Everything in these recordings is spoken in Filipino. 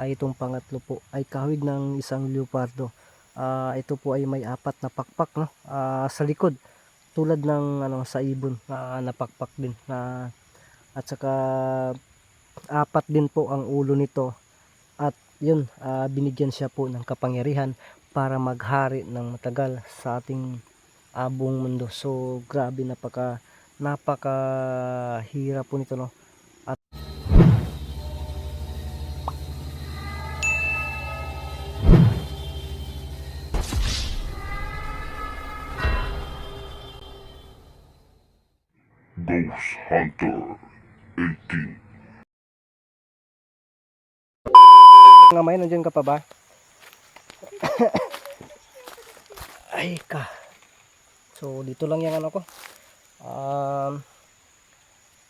ay itong pangatlo po ay kahawig ng isang leopardo. Ah, ito po ay may apat na pakpak no ah, sa likod tulad ng ano sa ibon na napakpak din na at saka apat din po ang ulo nito at yun ah, binigyan siya po ng kapangyarihan para maghari ng matagal sa ating abong mundo. So grabe napaka napaka hirap po nito no. Ghost Hunter 18. Ngamay, nandiyan ka pa ba? Ay ka. So, dito lang yung ano ko. Um,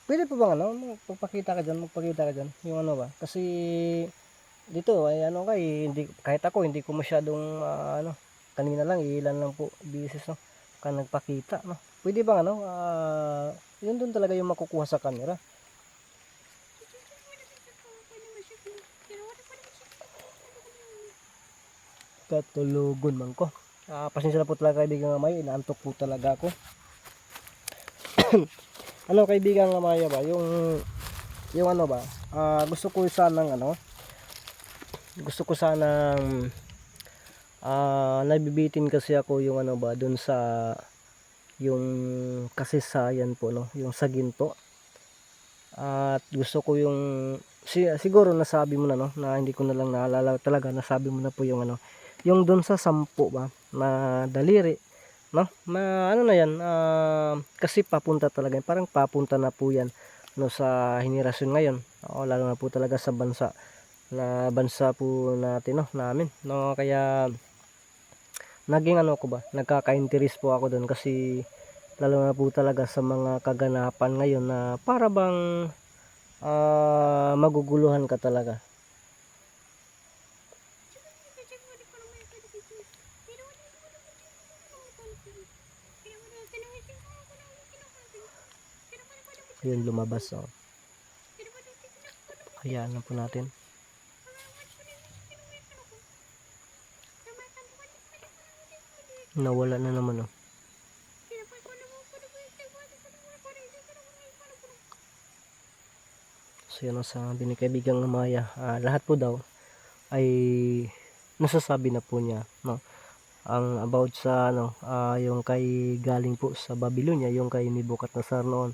pwede pa bang ano, magpakita ka dyan, magpakita ka dyan, yung ano ba? Kasi, dito, ay ano ka, eh, hindi, kahit ako, hindi ko masyadong, ah, ano, kanina lang, ilan lang po, bisis, no, ka nagpakita, no. Pwede bang ano, ah, yun doon talaga yung makukuha sa camera. katulugon man ko. Ah, pasensya na po talaga kaibigan Amaya, inaantok po talaga ako. ano kaibigan Amaya ba, yung yung ano ba, ah, gusto ko sanang ano, gusto ko sanang ah, nabibitin kasi ako yung ano ba, dun sa yung kasisayan po no, yung sa ginto. At gusto ko yung si, siguro nasabi mo na no, na hindi ko na lang naalala. Talaga, nasabi mo na po yung ano, yung doon sa sampu ba na daliri no? Na ano na yan ah, kasi papunta talaga yan. parang papunta na po yan no sa henerasyon ngayon. O, lalo na po talaga sa bansa na bansa po natin no? Namin no? Kaya naging ano ko ba nagkaka-interest po ako doon kasi lalo na po talaga sa mga kaganapan ngayon na para bang ah, maguguluhan ka talaga yun lumabas oh. hayaan lang po natin nawala na naman oh. so yun ang sabi ni kaibigang Maya Ah, lahat po daw ay nasasabi na po niya no? Ang about sa ano ah, yung kay galing po sa Babylonia yung kay Nebuchadnezzar noon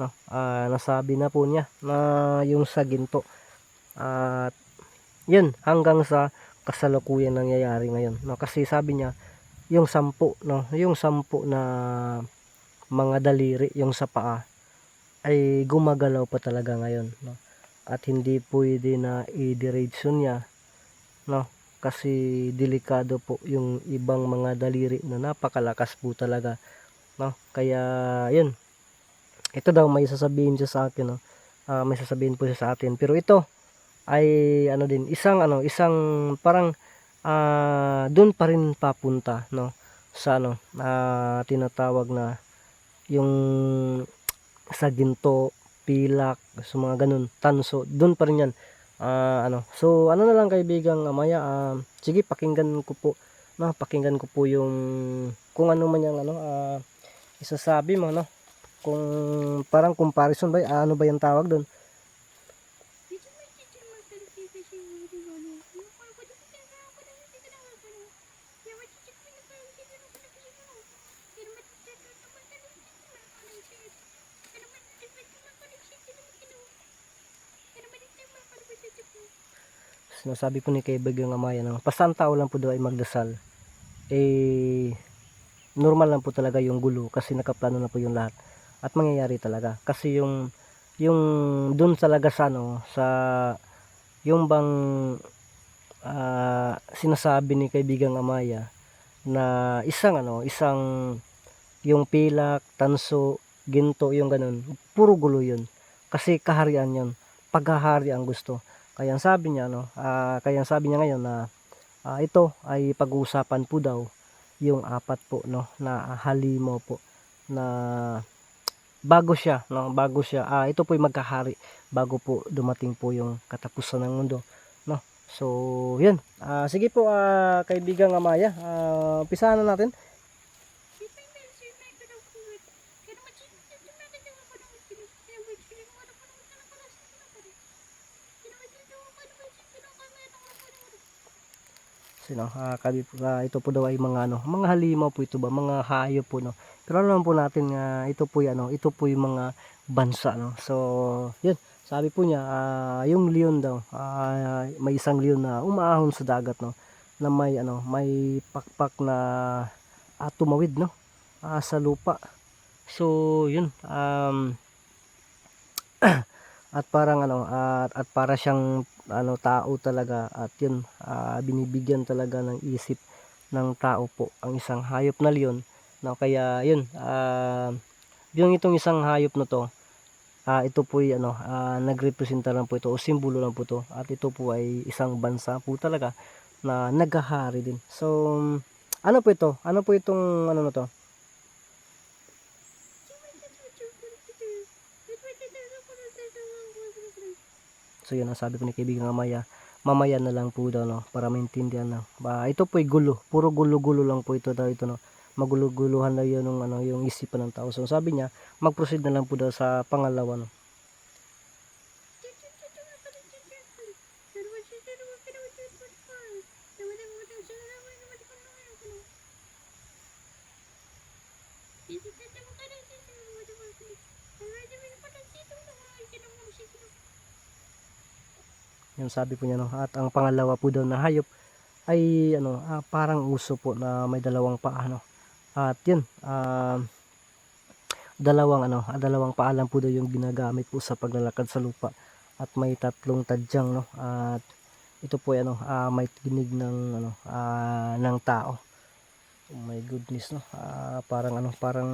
no? Ah, nasabi na po niya na yung sa ginto. At yun hanggang sa kasalukuyan nangyayari ngayon no? Kasi sabi niya yung sampu no? Yung sampu na mga daliri yung sa paa ay gumagalaw pa talaga ngayon no? At hindi pwede na i-diretso niya no? Kasi delikado po yung ibang mga daliri na napakalakas po talaga no? Kaya yun. Ito daw may sasabihin siya sa akin no? Ah, may sasabihin po siya sa atin. Pero ito ay ano din isang ano isang parang ah doon pa rin papunta no? Sa ano ah, tinatawag na yung sa ginto pilak sa mga ganun tanso doon pa rin yan. Ah, ano so ano na lang kaibigang amaya ah, sige pakinggan ko po no? Pakinggan ko po yung kung ano man yung ano ah, isasabi mo no? Kung parang comparison ba ano ba yung tawag doon sinasabi po ni kaibigang amaya na pasang tao lang po daw ay magdasal. Eh normal lang po talaga yung gulo kasi nakaplano na po yung lahat. At mangyayari talaga. Kasi yung yung dun talaga sa ano sa yung bang ah, sinasabi ni kaibigang Amaya na isang ano isang yung pilak tanso ginto yung ganun puro gulo yun. Kasi kaharian yun. Paghahari ang gusto kaya sabi niya no ah, kaya sabi niya ngayon na ah, ito ay pag-uusapan po daw yung apat po no na halimo po na bago siya no bago siya ah ito po yung magkahari bago po dumating po yung katapusan ng mundo no So, yun. Ah, sige po, ah, kaibigang Amaya. Ah, umpisahan na natin. Sino, ah, kabi, ah, ito po daw ay mga ano, mga halimaw po ito ba, mga hayop po no. Pero alam po natin nga ito po ano, ito po 'yung mga bansa no. So, yun. Sabi po niya, ah, yung leon daw, ah, may isang leon na umaahon sa dagat no na may ano, may pakpak na ah, tumawid no ah, sa lupa. So, yun. Um, at parang ano at, at para siyang ano tao talaga. At yun ah, binibigyan talaga ng isip ng tao po ang isang hayop na leon. No kaya yun ah yung itong isang hayop na to ah ito po ay ano ah, nagrepresenta lang po ito o simbolo lang po to at ito po ay isang bansa po talaga na naghahari din. So ano po ito? Ano po itong ano na to So yun ang sabi ko ni kaibigan mamaya, mamaya na lang po daw no para maintindihan na. Ba, ito po ay gulo, puro gulo-gulo lang po ito daw ito no. Magulo-guluhan na yun ng ano yung isipan ng tao. So sabi niya, mag-proceed na lang po daw sa pangalawa no. Yung sabi po niya no. At ang pangalawa po daw na hayop ay ano, ah, parang uso po na may dalawang paa no. At yun, ah, dalawang ano, ah, dalawang paa lang po daw yung ginagamit po sa paglalakad sa lupa. At may tatlong tadyang no. At ito po ay, ano, ah, may tinig ng ano, ah, ng tao. Oh my goodness no. Ah, parang ano, parang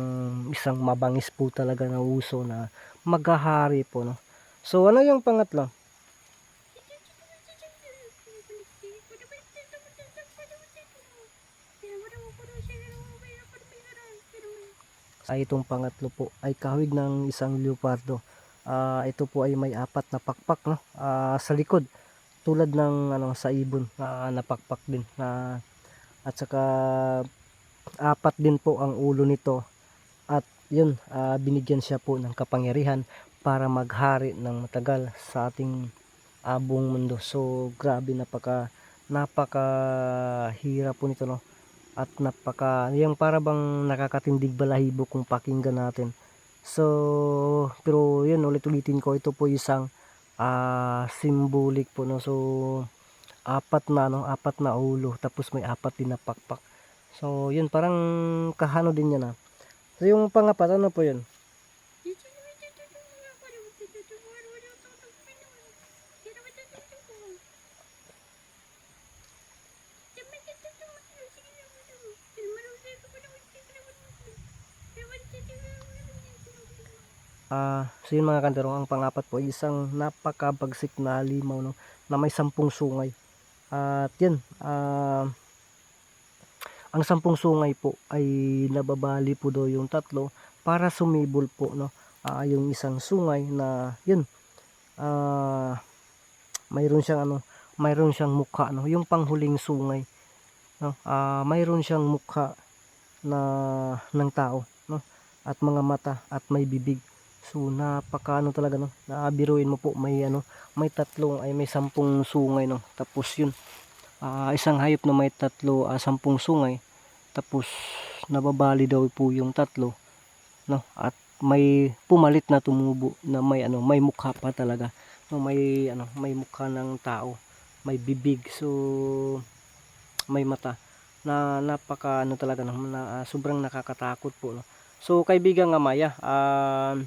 isang mabangis po talaga na uso na maghahari po no. So ano yung pangatlo? Ay itong pangatlo po ay kahawig ng isang leopardo. Ah, ito po ay may apat na pakpak no ah, sa likod tulad ng ano sa ibon na napakpak din na at saka apat din po ang ulo nito at yun ah, binigyan siya po ng kapangyarihan para maghari ng matagal sa ating abong mundo. So grabe napaka napaka hirap po nito no at napaka yung para bang nakakatindig balahibo kung pakinggan natin. So pero yun ulit ulitin ko ito po isang ah symbolic po no? So apat na no? Apat na ulo tapos may apat din na pakpak. So yun parang kahano din yan ah. So yung pangapat ano po yun Ah, so yun mga kanderong, ang pangapat po ay isang napakabagsik na limaw no, na may sampung sungay. At yun, ah, ang sampung sungay po ay nababali po daw yung tatlo para sumibol po no, ah, yung isang sungay na yun, ah, mayroon siyang ano, mayroon siyang mukha no, yung panghuling sungay no, ah, mayroon siyang mukha na ng tao no, at mga mata at may bibig. So napaka ano talaga no. Naabiruin mo po may ano, may tatlong ay may sampung sungay no. Tapos yun. ah, isang hayop na may tatlo, ah, sampung sungay. Tapos nababali daw po yung tatlo no. At may pumalit na tumubo na may ano, may mukha pa talaga. No, may ano, may mukha ng tao, may bibig. So may mata na napaka ano talaga no, na, ah, sobrang nakakatakot po no. So kaibigan nga Maya, ah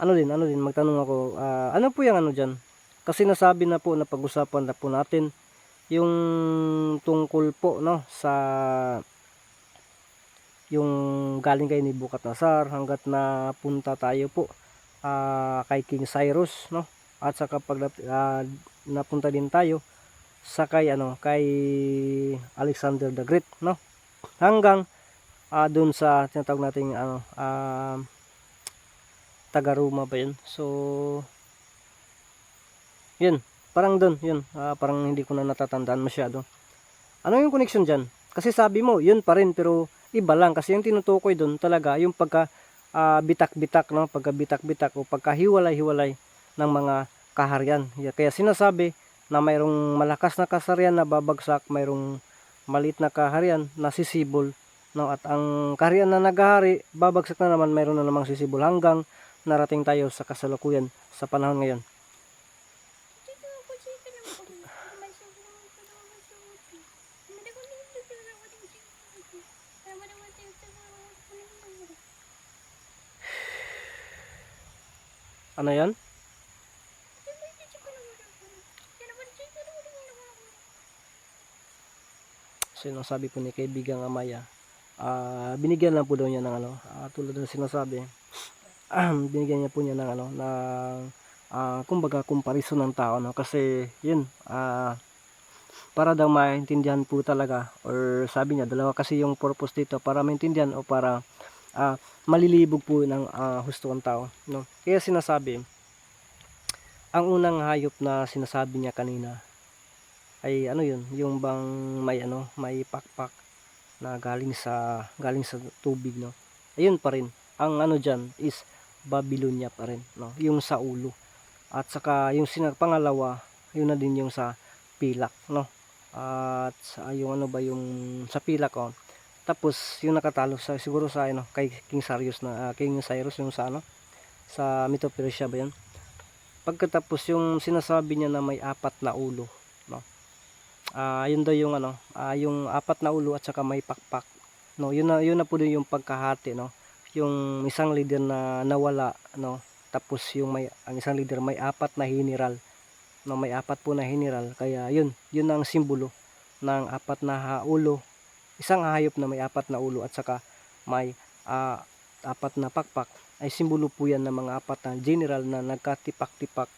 ano din, ano din, magtanong ako, ah, ano po yung ano dyan? Kasi nasabi na po, na pag-usapan na po natin, yung tungkol po, no, sa yung galing kay ni Bukatasar hanggat na punta tayo po ah, kay King Cyrus, no, at saka pag ah, napunta din tayo sa kay ano kay Alexander the Great no hanggang ah, dun sa tinatawag nating ano ah, taga Roma ba yun? So, yun. parang doon, yun. Ah, parang hindi ko na natatandaan masyado. Ano yung connection dyan? Kasi sabi mo, yun pa rin, pero iba lang. Kasi yung tinutukoy doon talaga, yung pagka ah, bitak-bitak, no? Pagka bitak-bitak o pagka hiwalay-hiwalay ng mga kaharian. Kaya sinasabi na mayroong malakas na kasarian na babagsak, mayroong maliit na kaharian na sisibol. No? At ang kaharian na naghahari, babagsak na naman, mayroon na namang sisibol hanggang narating tayo sa kasalukuyan sa panahon ngayon. Ano yan? sinasabi po ni kaibigang Amaya, ah binigyan lang po daw niya ng ano, ah, tulad ng sinasabi, binigyan niya po niya ng ano, ng ah, kumbaga comparison ng tao no kasi yun ah para daw maintindihan po talaga or sabi niya dalawa kasi yung purpose dito para maintindihan o para ah, malilibog po ng ah, husto ang tao no kaya sinasabi ang unang hayop na sinasabi niya kanina ay ano yun, yung bang may ano, may pakpak na galing sa galing sa tubig no. Ayun pa rin. Ang ano diyan is Babylonia pa rin no, yung sa ulo. At saka yung pangalawa, yun na din yung sa pilak no. At sa yung ano ba yung sa pilak oh. Tapos yung nakatalo sa siguro sa ano kay King Cyrus na ah, King Cyrus yung sa ano sa of Persia ba yun? Pagkatapos yung sinasabi niya na may apat na ulo ah yun daw yung ano, ah, yung apat na ulo at saka may pakpak. No, yun na yun na po din yung pagkahati, no. Yung isang leader na nawala, no. Tapos yung may ang isang leader may apat na general. No, may apat po na general. Kaya yun, yun ang simbolo ng apat na ulo. Isang hayop na may apat na ulo at saka may ah, apat na pakpak ay simbolo po yan ng mga apat na general na nagkatipak-tipak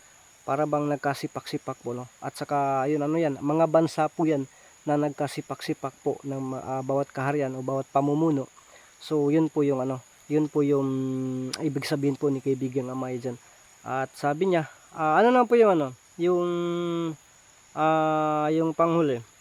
para bang nagkasipak-sipak po no at saka yun ano yan mga bansa po yan na nagkasipak-sipak po ng ah, bawat kaharian o bawat pamumuno so yun po yung ano yun po yung ibig sabihin po ni kaibigan Amay dyan. At sabi niya ah, ano na po yung ano? Yung ah yung panghuli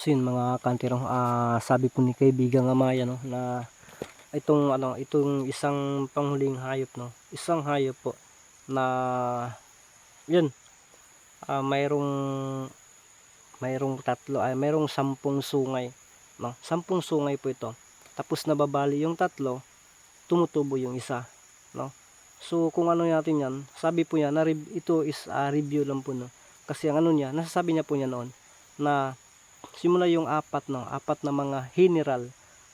So yun mga kantirong ah, sabi po ni kaibigan Amaya no na itong ano itong isang panghuling hayop no isang hayop po na yun ah, mayroong mayroong tatlo ay mayroong sampung sungay no sampung sungay po ito. Tapos nababali yung tatlo tumutubo yung isa no. So kung ano natin yan sabi po niya na ito is ah, review lang po no. Kasi ang ano niya nasasabi niya po niya noon na simula yung apat no, apat na mga general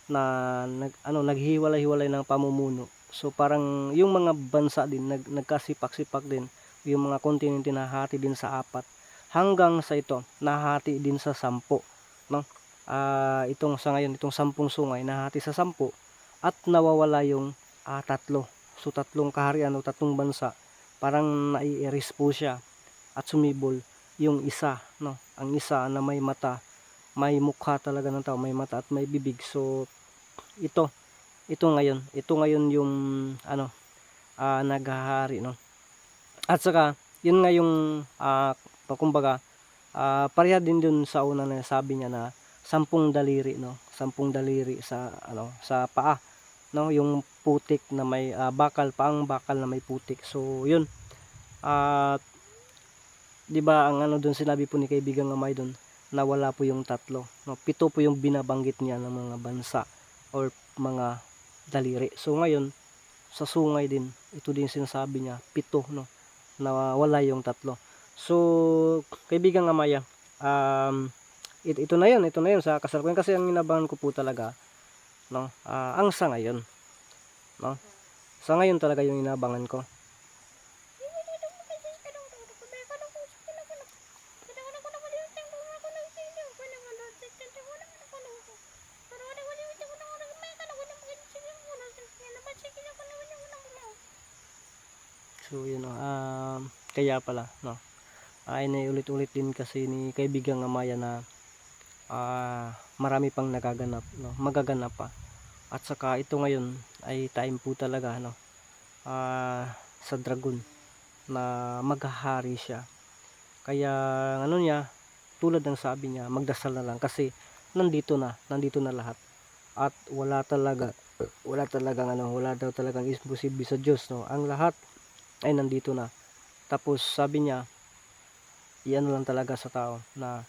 na nag ano naghiwalay-hiwalay ng pamumuno. So parang yung mga bansa din nag, nagkasipak-sipak din, yung mga kontinente nahati din sa apat hanggang sa ito nahati din sa sampo, no? Ah itong sa ngayon itong sampung sungay nahati sa sampo at nawawala yung ah, tatlo. So tatlong kaharian o tatlong bansa parang nai-erase po siya at sumibol yung isa, no? Ang isa na may mata may mukha talaga ng tao, may mata at may bibig. So ito, ito ngayon, ito ngayon yung ano, ah naghahari no. At saka yun nga yung ah kumbaga ah pareha din dun sa una na sabi niya na sampung daliri no, sampung daliri sa ano, sa paa no, yung putik na may ah, bakal, paang bakal na may putik. So yun. At 'di ba ang ano doon sinabi po ni kaibigan Amay doon nawala po yung tatlo. No? Pito po yung binabanggit niya ng mga bansa or mga daliri. So ngayon, sa sungay din ito din sinasabi niya pito no na wala yung tatlo so kaibigan Amaya um, it, ito na yun ito na yun sa kasalukuyan kasi ang inabangan ko po talaga no ah, ang sa ngayon no sa ngayon talaga yung inabangan ko So yun no, um, kaya pala no. Ay ulit-ulit din kasi ni kaibigang Amaya na ah, marami pang nagaganap no, magaganap pa. At saka ito ngayon ay time po talaga no. ah, sa dragon na maghahari siya. Kaya ano niya, tulad ng sabi niya, magdasal na lang kasi nandito na, nandito na lahat. At wala talaga wala talagang ano, wala daw talagang imposible sa Diyos no. Ang lahat ay nandito na. Tapos sabi niya, iyan lang talaga sa tao na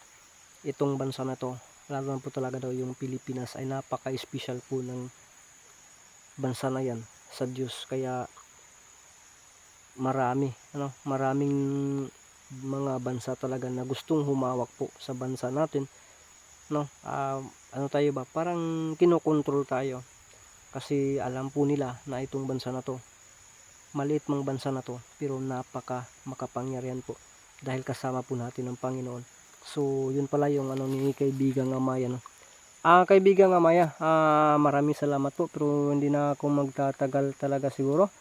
itong bansa na to, lalo na po talaga daw yung Pilipinas ay napaka-special po ng bansa na yan sa Diyos. Kaya marami, ano, maraming mga bansa talaga na gustong humawak po sa bansa natin. No, Ah, ano tayo ba? Parang kinokontrol tayo. Kasi alam po nila na itong bansa na to maliit mang bansa na to pero napaka makapangyarihan po dahil kasama po natin ang Panginoon so yun pala yung ano ni kaibigang Amaya no? ah kaibigang Amaya ah, maraming salamat po pero hindi na ako magtatagal talaga siguro